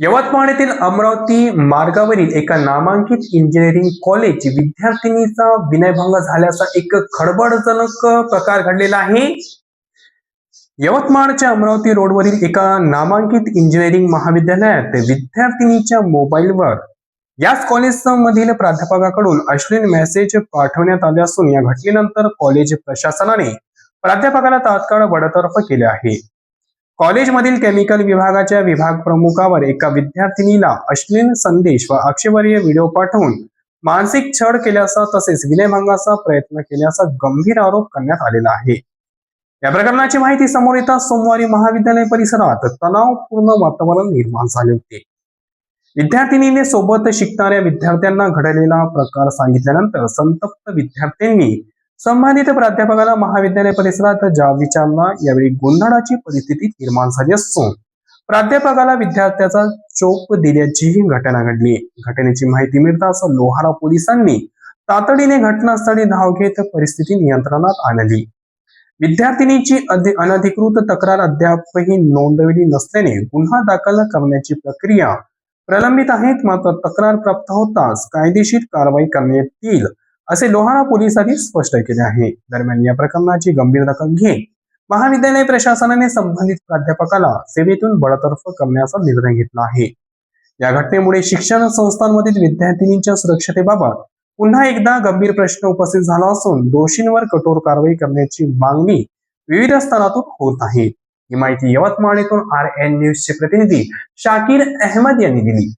यवतमाळ येथील अमरावती मार्गावरील एका नामांकित इंजिनिअरिंग कॉलेज विद्यार्थिनीचा विनयभंग झाल्याचा एक खळबळजनक प्रकार घडलेला आहे. यवतमाळच्या अमरावती रोडवरील एका नामांकित इंजिनिअरिंग महाविद्यालयात विद्यार्थिनीच्या मोबाईलवर याच कॉलेजमधील प्राध्यापकाकडून अश्लील मेसेज पाठवण्यात आले असून या घटनेनंतर कॉलेज प्रशासनाने प्राध्यापकाला तात्काळ बडतर्फ केले आहे. कॉलेजमधील केमिकल विभागाच्या विभाग प्रमुखावर एका विद्यार्थिनीला अश्लील संदेश व आक्षेपार्ह व्हिडिओ पाठवून मानसिक छळ केल्याचा तसेच विनयभंगाचा प्रयत्न केल्याचा गंभीर आरोप करण्यात आलेला आहे. या प्रकरणाची माहिती समोर येताच सोमवारी महाविद्यालय परिसरात तणावपूर्ण वातावरण निर्माण झाले होते. विद्यार्थिनीने सोबत शिकणाऱ्या विद्यार्थ्यांना घडलेला प्रकार सांगितल्यानंतर संतप्त विद्यार्थ्यांनी संबंधित प्राध्यापकाला महाविद्यालय परिसरात जाब विचारला यावेळी गोंधळाची परिस्थिती निर्माण झाली असून प्राध्यापकाला विद्यार्थ्याचा चोप दिल्याचीही घटना घडली. घटनेची माहिती मिळताच लोहारा पोलिसांनी तातडीने घटनास्थळी धाव घेत परिस्थिती नियंत्रणात आणली. विद्यार्थिनीची अनधिकृत तक्रार अद्यापही नोंदवली नसल्याने गुन्हा दाखल करण्याची प्रक्रिया प्रलंबित आहेत मात्र तक्रार प्राप्त होताच कायदेशीर कारवाई करण्यात येईल असे लोहारा पोलिसांनी स्पष्ट केले आहे. दरम्यान या प्रकरणाची गंभीर दखल घेत महाविद्यालय प्रशासनाने संबंधित प्राध्यापकाला सेवेतून बडतर्फ करण्याचा निर्णय घेतला आहे. या घटनेमुळे शिक्षण संस्थांमधील विद्यार्थिनींच्या सुरक्षतेबाबत पुन्हा एकदा गंभीर प्रश्न उपस्थित झाला असून दोषींवर कठोर कारवाई करण्याची मागणी विविध स्तरातून होत आहे. ही माहिती यवतमाळ येथून आर एन न्यूजचे प्रतिनिधी शाकीर अहमद यांनी दिली.